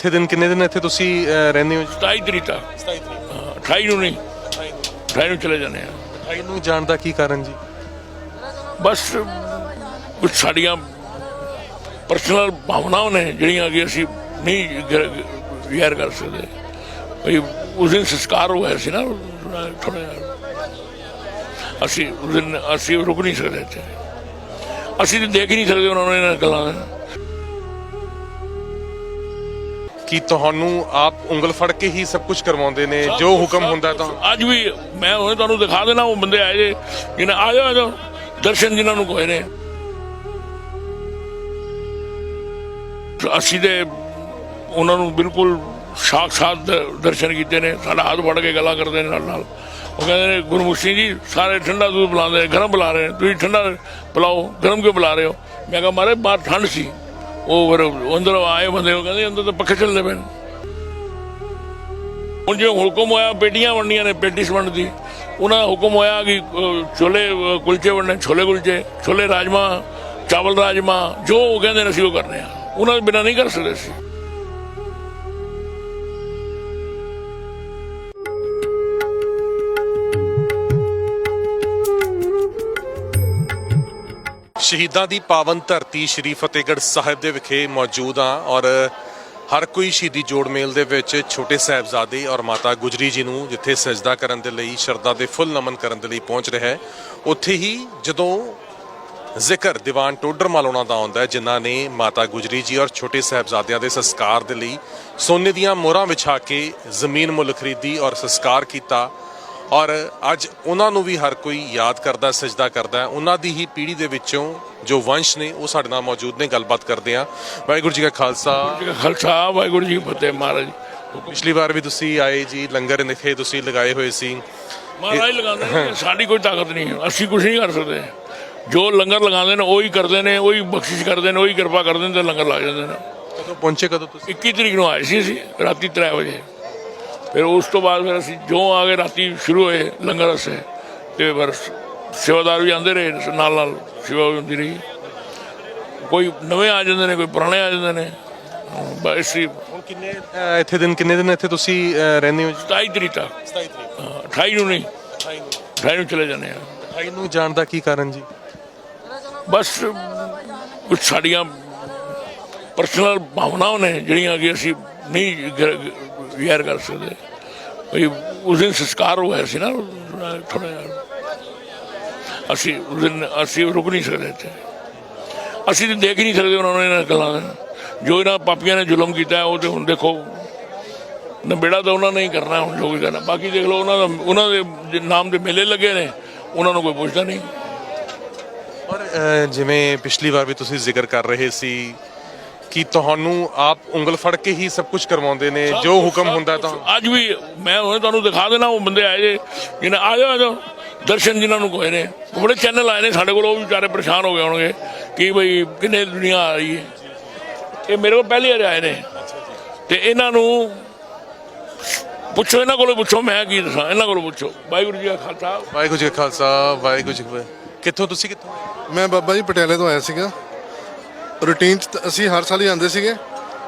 ਇੱਥੇ ਦਿਨ ਕਿੰਨੇ ਦਿਨ ਇੱਥੇ ਤੁਸੀਂ ਅਹ, ਰਹਿੰਦੇ ਹੋ ਜੀ? 27 ਤਰੀਕ ਤੱਕ 27 ਤਰੀਕ। ਹਾਂ, 28 ਨੂੰ ਨਹੀਂ 28 ਨੂੰ ਚਲੇ ਜਾਂਦੇ ਆ 28 ਨੂੰ ਜਾਣ ਦਾ ਕੀ ਕਾਰਨ ਜੀ? ਬਸ ਕੁਝ ਸਾਡੀਆਂ ਪਰਸਨਲ ਭਾਵਨਾਵਾਂ ਨੇ ਜਿਹੜੀਆਂ ਕਿ ਅਸੀਂ ਨਹੀਂ ਯਾਰ ਕਰ ਸਕਦੇ। ਭਈ ਉਸ ਦਿਨ ਸੰਸਕਾਰ ਹੋਇਆ ਸੀ ਨਾ ਥੋੜਾ ਅਸੀਂ ਉਸ ਦਿਨ ਅਸੀਂ ਰੁਕ ਨਹੀਂ ਸਕਦੇ ਇੱਥੇ। ਅਸੀਂ ਤਾਂ ਦੇਖ ਹੀ ਨਹੀਂ ਸਕਦੇ ਉਹਨਾਂ ਨੂੰ ਇਹਨਾਂ ਗੱਲਾਂ। ਕੀ ਤੁਹਾਨੂੰ ਆਪ ਉਂਗਲ ਫੜ ਕੇ ਹੀ ਸਭ ਕੁਝ ਕਰਵਾਉਂਦੇ ਨੇ ਜੋ ਹੁਕਮ ਹੁੰਦਾ ਤਾਂ। ਅੱਜ ਵੀ ਮੈਂ ਹੁਣੇ ਤੁਹਾਨੂੰ ਦਿਖਾ ਦੇਣਾ ਉਹ ਬੰਦੇ ਆਏ ਜੇ ਜਿਹਨੇ ਆ ਜਾਓ ਆ ਜਾਓ ਦਰਸ਼ਨ ਜਿਨ੍ਹਾਂ ਨੂੰ ਕੋਏ ਨੇ। ਅਸੀਂ ਦੇ ਉਹਨਾਂ ਨੂੰ ਬਿਲਕੁਲ ਸਾਖਸ਼ਾਤ ਦਰਸ਼ਨ ਕੀਤੇ ਨੇ ਸਾਡਾ ਹੱਥ ਫੜ ਕੇ ਗੱਲਾਂ ਕਰਦੇ ਨੇ ਨਾਲ ਨਾਲ ਉਹ ਕਹਿੰਦੇ ਨੇ ਗੁਰਮੁਖ ਜੀ ਸਾਰੇ ਠੰਡਾ ਦੁੱਧ ਪਿਲਾਉਂਦੇ ਨੇ ਗਰਮ ਪਿਲਾ ਰਹੇ ਨੇ ਤੁਸੀਂ ਠੰਡਾ ਪਿਲਾਓ ਗਰਮ ਕਿਉਂ ਪਿਲਾ ਰਹੇ ਹੋ? ਮੈਂ ਕਿਹਾ ਮਾਰੇ ਬਾਹਰ ਠੰਡ ਸੀ। ਉਹ ਫਿਰ ਅੰਦਰ ਆਏ ਬੰਦੇ ਉਹ ਕਹਿੰਦੇ ਅੰਦਰ ਤਾਂ ਪੱਖੇ ਚੱਲਦੇ ਪਏ ਹੁਣ ਜੇ ਹੁਕਮ ਹੋਇਆ ਪੇਟੀਆਂ ਵੰਡੀਆਂ ਨੇ, ਪੇਟੀਸ ਵੰਡ ਦੀ ਉਹਨਾਂ ਦਾ ਹੁਕਮ ਹੋਇਆ ਕਿ ਛੋਲੇ ਕੁਲਚੇ ਵੰਡਣੇ ਛੋਲੇ ਕੁਲਚੇ, ਛੋਲੇ ਰਾਜਮਾ, ਚਾਵਲ ਰਾਜਮਾ, ਜੋ ਉਹ ਕਹਿੰਦੇ ਨੇ ਅਸੀਂ ਉਹ ਕਰਨੇ ਆ। ਉਹਨਾਂ ਦੇ ਬਿਨਾਂ ਨਹੀਂ ਕਰ ਸਕਦੇ ਸੀ ਸ਼ਹੀਦਾਂ ਦੀ ਪਾਵਨ ਧਰਤੀ ਸ਼੍ਰੀ ਫਤਿਹਗੜ੍ਹ ਸਾਹਿਬ ਦੇ ਵਿਖੇ ਮੌਜੂਦ ਹਾਂ ਔਰ ਹਰ ਕੋਈ ਸ਼ਹੀਦੀ ਜੋੜ ਮੇਲ ਦੇ ਵਿੱਚ ਛੋਟੇ ਸਾਹਿਬਜ਼ਾਦੇ ਔਰ ਮਾਤਾ ਗੁਜਰੀ ਜੀ ਨੂੰ ਜਿੱਥੇ ਸਜਦਾ ਕਰਨ ਦੇ ਲਈ, ਸ਼ਰਧਾ ਦੇ ਫੁੱਲ ਨਮਨ ਕਰਨ ਦੇ ਲਈ ਪਹੁੰਚ ਰਿਹਾ ਹੈ, ਉੱਥੇ ਹੀ ਜਦੋਂ ਜ਼ਿਕਰ ਦੀਵਾਨ ਟੋਡਰ ਮਾਲੋਣਾ ਦਾ ਆਉਂਦਾ ਹੈ, ਜਿਨ੍ਹਾਂ ਨੇ ਮਾਤਾ ਗੁਜਰੀ ਜੀ ਔਰ ਛੋਟੇ ਸਾਹਿਬਜ਼ਾਦਿਆਂ ਦੇ ਸੰਸਕਾਰ ਦੇ ਲਈ ਸੋਨੇ ਦੀਆਂ ਮੋਹਰਾਂ ਵਿਛਾ ਕੇ ਜ਼ਮੀਨ ਮੁੱਲ ਖਰੀਦੀ ਔਰ ਸੰਸਕਾਰ ਕੀਤਾ ਔਰ ਅੱਜ ਉਹਨਾਂ ਨੂੰ ਵੀ ਹਰ ਕੋਈ ਯਾਦ ਕਰਦਾ ਸਜਦਾ ਕਰਦਾ ਹੈ। ਉਹਨਾਂ ਦੀ ਹੀ ਪੀੜ੍ਹੀ ਦੇ ਵਿੱਚੋਂ ਜੋ ਵੰਸ਼ ਨੇ ਉਹ ਸਾਡੇ ਨਾਲ ਮੌਜੂਦ ਨੇ ਗੱਲਬਾਤ ਕਰਦੇ ਆ ਵਾਹਿਗੁਰੂ ਜੀ ਕਾ ਖਾਲਸਾ। ਖਾਲਸਾ ਵਾਹਿਗੁਰੂ ਜੀ ਫਤਿਹ ਮਹਾਰਾਜ। ਪਿਛਲੀ ਵਾਰ ਵੀ ਤੁਸੀਂ ਆਏ ਜੀ ਲੰਗਰ ਨਿਖੇ ਤੁਸੀਂ ਲਗਾਏ ਹੋਏ ਸੀ। ਮਹਾਰਾਜ ਲਗਾਉਂਦੇ ਨੇ ਸਾਡੀ ਕੋਈ ਤਾਕਤ ਨਹੀਂ ਅਸੀਂ ਕੁਝ ਨਹੀਂ ਕਰ ਸਕਦੇ। ਜੋ ਲੰਗਰ ਲਗਾਉਂਦੇ ਨੇ ਉਹੀ ਕਰਦੇ ਨੇ ਉਹੀ ਬਖਸ਼ਿਸ਼ ਕਰਦੇ ਨੇ ਉਹੀ ਕਿਰਪਾ ਕਰਦੇ ਨੇ ਤੇ ਲੰਗਰ ਲਾ ਜਾਂਦੇ ਨੇ। ਕਦੋਂ ਪਹੁੰਚੇ ਕਦੋਂ ਤੁਸੀਂ? 21 ਤਰੀਕ ਨੂੰ ਆਏ ਸੀ ਅਸੀਂ ਰਾਤੀ 3 ਵਜੇ। ਫਿਰ ਉਸ ਤੋਂ ਬਾਅਦ ਫਿਰ ਅਸੀਂ ਜੋ ਆ ਗਏ ਰਾਤੀ ਸ਼ੁਰੂ ਹੋਏ ਲੰਗਰ ਅਸੇ ਤੇ ਫਿਰ ਸੇਵਾਦਾਰ ਵੀ ਆਉਂਦੇ ਰਹੇ ਨਾਲ ਨਾਲ ਸੇਵਾ ਵੀ ਹੁੰਦੀ ਰਹੀ। ਕੋਈ ਨਵੇਂ ਆ ਜਾਂਦੇ ਨੇ ਕੋਈ ਪੁਰਾਣੇ ਆ ਜਾਂਦੇ ਨੇ। ਬਸ ਹੀ ਹੁਣ ਕਿੰਨੇ ਇੱਥੇ ਦਿਨ ਕਿੰਨੇ ਦਿਨ ਇੱਥੇ ਤੁਸੀਂ ਰਹਿੰਦੇ ਹੋ ਜੀ? 27 ਤਰੀਕ ਤੱਕ। 27 ਤਰੀਕ। ਹਾਂ, 28 ਨੂੰ ਨਹੀਂ। 28 ਨੂੰ। ਚਲੇ ਜਾਂਦੇ ਆ 28 ਨੂੰ ਜਾਣ ਦਾ ਕੀ ਕਾਰਨ ਜੀ? ਬਸ ਕੁਝ ਸਾਡੀਆਂ ਪਰਸਨਲ ਭਾਵਨਾਵਾਂ ਨੇ ਜਿਹੜੀਆਂ ਕਿ ਅਸੀਂ ਨਹੀਂ ਯਾਰ ਕਰ ਸਕਦੇ। ਭਈ ਉਸ ਦਿਨ ਸੰਸਕਾਰ ਹੋਇਆ ਸੀ ਨਾ ਥੋੜਾ ਅਸੀਂ ਉਸ ਦਿਨ, ਅਸੀਂ ਰੁਕ ਨਹੀਂ ਸਕਦੇ ਇੱਥੇ। ਅਸੀਂ ਤਾਂ ਦੇਖ ਨਹੀਂ ਸਕਦੇ ਉਹਨਾਂ ਨੂੰ ਗੱਲਾਂ ਜੋ ਇਹਨਾਂ ਪਾਪੀਆਂ ਨੇ ਜ਼ੁਲਮ ਕੀਤਾ, ਉਹ ਤੇ ਹੁਣ ਦੇਖੋ, ਨਬੇੜਾ ਤਾਂ ਉਹਨਾਂ ਨੇ ਹੀ ਕਰਨਾ, ਹੁਣ ਜੋ ਵੀ ਕਰਨਾ। ਬਾਕੀ ਦੇਖ ਲਓ, ਉਹਨਾਂ ਦਾ, ਉਹਨਾਂ ਦੇ ਨਾਮ ਦੇ ਮੇਲੇ ਲੱਗੇ ਨੇ, ਉਹਨਾਂ ਨੂੰ ਕੋਈ ਪੁੱਛਦਾ ਨਹੀਂ। ਔਰ ਜਿਵੇਂ ਪਿਛਲੀ ਵਾਰ ਵੀ ਤੁਸੀਂ ਜ਼ਿਕਰ ਕਰ ਰਹੇ ਸੀ ਕਿ ਤੁਹਾਨੂੰ ਆਪ ਉਂਗਲ ਫੜ ਕੇ ਹੀ ਸਭ ਕੁਝ ਕਰਵਾਉਂਦੇ ਨੇ ਜੋ ਹੁਕਮ ਹੁੰਦਾ ਤਾਂ ਅੱਜ ਵੀ ਮੈਂ ਹੁਣੇ ਤੁਹਾਨੂੰ ਦਿਖਾ ਦੇਣਾ ਉਹ ਬੰਦੇ ਆਏ ਜੇ ਜਿਹਨੇ ਆ ਜਾਓ ਆ ਜਾਓ। ਦਰਸ਼ਨ ਜਿਨ੍ਹਾਂ ਨੂੰ ਕੋਏ ਨੇ। ਉਹ ਬੜੇ ਚੈਨਲ ਆਏ ਨੇ ਸਾਡੇ ਕੋਲ ਉਹ ਵੀ ਵਿਚਾਰੇ ਪਰੇਸ਼ਾਨ ਹੋ ਗਏ ਹੋਣਗੇ ਕਿ ਬਈ ਕਿੰਨੇ ਦੁਨੀਆ ਆ ਰਹੀ ਹੈ। ਇਹ ਮੇਰੇ ਕੋਲ ਪਹਿਲੀ ਵਾਰ ਆਏ ਨੇ। ਤੇ ਇਹਨਾਂ ਨੂੰ ਪੁੱਛੋ ਇਹਨਾਂ ਕੋਲੋਂ ਪੁੱਛੋ ਮੈਂ ਕੀ ਦੱਸਾਂ ਇਹਨਾਂ ਕੋਲੋਂ ਪੁੱਛੋ। ਵਾਹਿਗੁਰੂ ਜੀ ਕਾ ਖਾਲਸਾ। ਵਾਹਿਗੁਰੂ ਜੀ ਕਾ ਖਾਲਸਾ ਵਾਹਿਗੁਰੂ ਜੀ ਕਿੱਥੋਂ ਤੁਸੀਂ ਕਿੱਥੋਂ? ਮੈਂ ਬਾਬਾ ਜੀ ਪਟਿਆਲੇ ਤੋਂ ਆਇਆ ਸੀਗਾ। ਰੂਟੀਨ ਚ ਤਾਂ ਅਸੀਂ ਹਰ ਸਾਲ ਹੀ ਆਉਂਦੇ ਸੀਗੇ,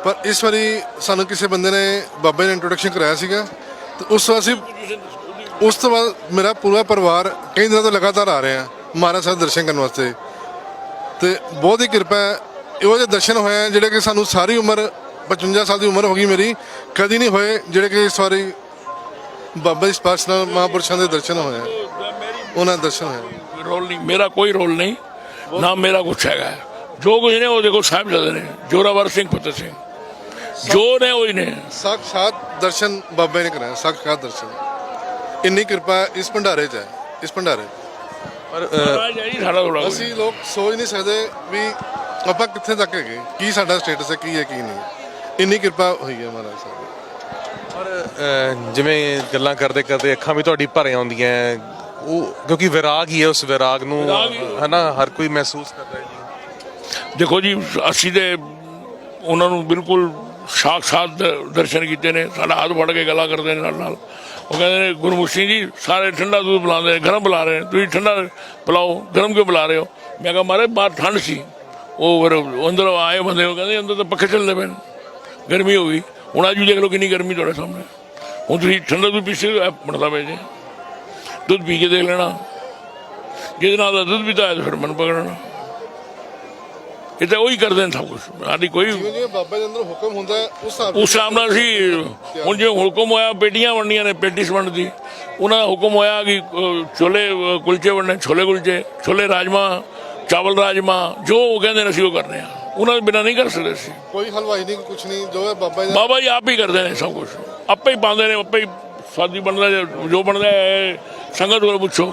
ਪਰ ਇਸ ਵਾਰੀ ਸਾਨੂੰ ਕਿਸੇ ਬੰਦੇ ਨੇ ਬਾਬਾ ਨੇ ਇੰਟਰੋਡਕਸ਼ਨ ਕਰਾਇਆ ਸੀਗਾ। ਤੇ ਉਸ ਤੋਂ ਅਸੀਂ ਉਸ ਤੋਂ ਬਾਅਦ ਮੇਰਾ ਪੂਰਾ ਪਰਿਵਾਰ ਕਈ ਦਿਨਾਂ ਤੋਂ ਲਗਾਤਾਰ ਆ ਰਹੇ ਆ ਮਹਾਰਾਜ ਸਾਹਿਬ ਦੇ ਦਰਸ਼ਨ ਕਰਨ ਵਾਸਤੇ। ਤੇ ਬਹੁਤ ਹੀ ਕਿਰਪਾ ਹੈ, ਇਹੋ ਜਿਹੇ ਦਰਸ਼ਨ ਹੋਏ ਆ ਜਿਹੜੇ ਕਿ ਸਾਨੂੰ ਸਾਰੀ ਉਮਰ 55 ਸਾਲ ਦੀ ਉਮਰ ਹੋ ਗਈ ਮੇਰੀ, ਕਦੀ ਨਹੀਂ ਹੋਏ ਜਿਹੜੇ ਕਿ ਇਸ ਵਾਰੀ ਬਾਬਾ ਜੀ ਸਪਰਸ਼ ਨਾਲ ਮਹਾਂਪੁਰਸ਼ਾਂ ਦੇ ਦਰਸ਼ਨ ਹੋਏ ਆ। ਉਹਨਾਂ ਦੇ ਦਰਸ਼ਨ ਹੋਏ ਆ। ਰੋਲ ਨਹੀਂ, ਮੇਰਾ ਕੋਈ ਰੋਲ ਨਹੀਂ, ਨਾ ਮੇਰਾ ਕੁਛ ਹੈਗਾ। ਜੋ ਕੁਝ ਨੇ ਉਹ ਦੇਖੋ ਸਾਹਿਬ ਜਦੇ ਨੇ ਜੋਰਾਵਰ ਸਿੰਘ ਫਤਿਹ ਸਿੰਘ ਜੋ ਨੇ ਉਹੀ ਨੇ ਸਾਖਸ਼ਾਤ ਦਰਸ਼ਨ ਬਾਬੇ ਨੇ ਕਰਾਇਆ ਸਾਖਸ਼ਾਤ ਦਰਸ਼ਨ ਇੰਨੀ ਕਿਰਪਾ ਇਸ ਭੰਡਾਰੇ 'ਚ ਹੈ ਇਸ ਭੰਡਾਰੇ 'ਚ। ਪਰ ਅਹ, ਮਹਾਰਾਜ ਹੈ ਜੀ ਸਾਡਾ ਥੋੜਾ ਅਸੀਂ ਲੋਕ ਸੋਚ ਨਹੀਂ ਸਕਦੇ ਵੀ ਆਪਾਂ ਕਿੱਥੇ ਤੱਕ ਹੈਗੇ ਕੀ ਸਾਡਾ ਸਟੇਟਸ ਹੈ ਕੀ ਹੈ ਕੀ ਨਹੀਂ ਇੰਨੀ ਕਿਰਪਾ ਹੋਈ ਹੈ ਮਹਾਰਾਜ ਸਾਹਿਬ ਦੀ। ਪਰ ਅਹ, ਜਿਵੇਂ ਗੱਲਾਂ ਕਰਦੇ ਕਰਦੇ ਅੱਖਾਂ ਵੀ ਤੁਹਾਡੀ ਭਰ ਆਉਂਦੀਆਂ ਹੈ। ਉਹ ਕਿਉਂਕਿ ਵਿਰਾਗ ਹੀ ਹੈ ਉਸ ਵਿਰਾਗ ਨੂੰ ਵਿਰਾਗ ਹੀ- ਹਨਾ ਹਰ ਕੋਈ ਮਹਿਸੂਸ ਕਰਦਾ ਹੈ ਦੇਖੋ ਜੀ, ਅਸੀਂ ਤੇ ਉਹਨਾਂ ਨੂੰ ਬਿਲਕੁਲ ਸਾਖਸ਼ਾਤ ਦ- ਦਰਸ਼ਨ ਕੀਤੇ ਨੇ, ਸਾਡਾ ਹੱਥ ਫੜ ਕੇ ਗੱਲਾਂ ਕਰਦੇ ਨੇ ਨਾਲ ਨਾਲ ਉਹ ਕਹਿੰਦੇ ਨੇ ਗੁਰਮੁਖ ਸਿੰਘ ਜੀ, ਸਾਰੇ ਠੰਡਾ ਦੁੱਧ ਪਿਲਾਉਂਦੇ ਨੇ ਗਰਮ ਪਿਲਾ ਰਹੇ ਨੇ, ਤੁਸੀਂ ਠੰਡਾ ਪਿਲਾਓ, ਗਰਮ ਕਿਉਂ ਪਿਲਾ ਰਹੇ ਹੋ? ਮੈਂ ਕਿਹਾ ਮਾਰੇ ਬਾਹਰ ਠੰਡ ਸੀ। ਉਹ ਫਿਰ ਅੰਦਰ ਆਏ ਬੰਦੇ, ਉਹ ਕਹਿੰਦੇ, ਅੰਦਰ ਤਾਂ ਪੱਖੇ ਚੱਲਦੇ ਪਏ ਨੇ, ਗਰਮੀ ਹੋ ਗਈ। ਹੁਣ ਅੱਜ ਵੀ ਦੇਖ ਲਓ ਕਿੰਨੀ ਗਰਮੀ ਤੁਹਾਡੇ ਸਾਹਮਣੇ। ਹੁਣ ਤੁਸੀਂ ਠੰਡਾ ਦੁੱਧ ਪੀਸੇ ਬਣਦਾ ਪਏ ਜੀ। ਦੁੱਧ ਪੀ ਕੇ ਦੇਖ ਲੈਣਾ। ਜਿਹਦੇ ਨਾਲ ਦਾ ਦੁੱਧ ਪੀਤਾ ਤਾਂ ਫਿਰ ਮਨ ਪਕੜਨਾ। ਇਹ ਤਾਂ ਉਹੀ ਕਰਦੇ ਨੇ ਸਭ ਕੁਝ ਸਾਡੀ ਕੋਈ ਜਿਵੇਂ ਜਿਵੇਂ ਬਾਬਾ ਦੇ ਅੰਦਰ ਹੁਕਮ ਹੁੰਦਾ ਹੈ ਉਸ ਹਿਸਾਬ ਉਸ ਹਿਸਾਬ ਨਾਲ ਅਸੀਂ ਹੁਣ ਜੇ ਹੁਕਮ ਹੋਇਆ ਪੇਟੀਆਂ ਵੰਡੀਆਂ ਨੇ ਪੇਟੀਸ ਵੰਡ ਦੀ ਉਹਨਾਂ ਦਾ ਹੁਕਮ ਹੋਇਆ ਕਿ ਛੋਲੇ ਕੁਲਚੇ ਵੰਡਣੇ ਛੋਲੇ ਕੁਲਚੇ ਛੋਲੇ ਰਾਜਮਾ ਚਾਵਲ ਰਾਜਮਾ ਜੋ ਉਹ ਕਹਿੰਦੇ ਨੇ ਅਸੀਂ ਉਹ ਕਰਨੇ ਆ ਉਹਨਾਂ ਦੇ ਬਿਨਾਂ ਨਹੀਂ ਕਰ ਸਕਦੇ ਅਸੀਂ। ਕੋਈ ਹਲਵਾਈ ਨਹੀਂ ਕੁਝ ਨਹੀਂ ਜੋ ਹੈ ਬਾਬਾ ਜੀ ਬਾਬਾ ਜੀ ਆਪ ਹੀ ਕਰਦੇ ਨੇ ਸਭ ਕੁਝ ਆਪੇ ਹੀ ਪਾਉਂਦੇ ਨੇ ਆਪੇ ਹੀ ਸਾਦੀ ਬਣਦਾ ਜੋ ਬਣਦਾ ਹੈ ਸੰਗਤ ਕੋਲ ਪੁੱਛੋ।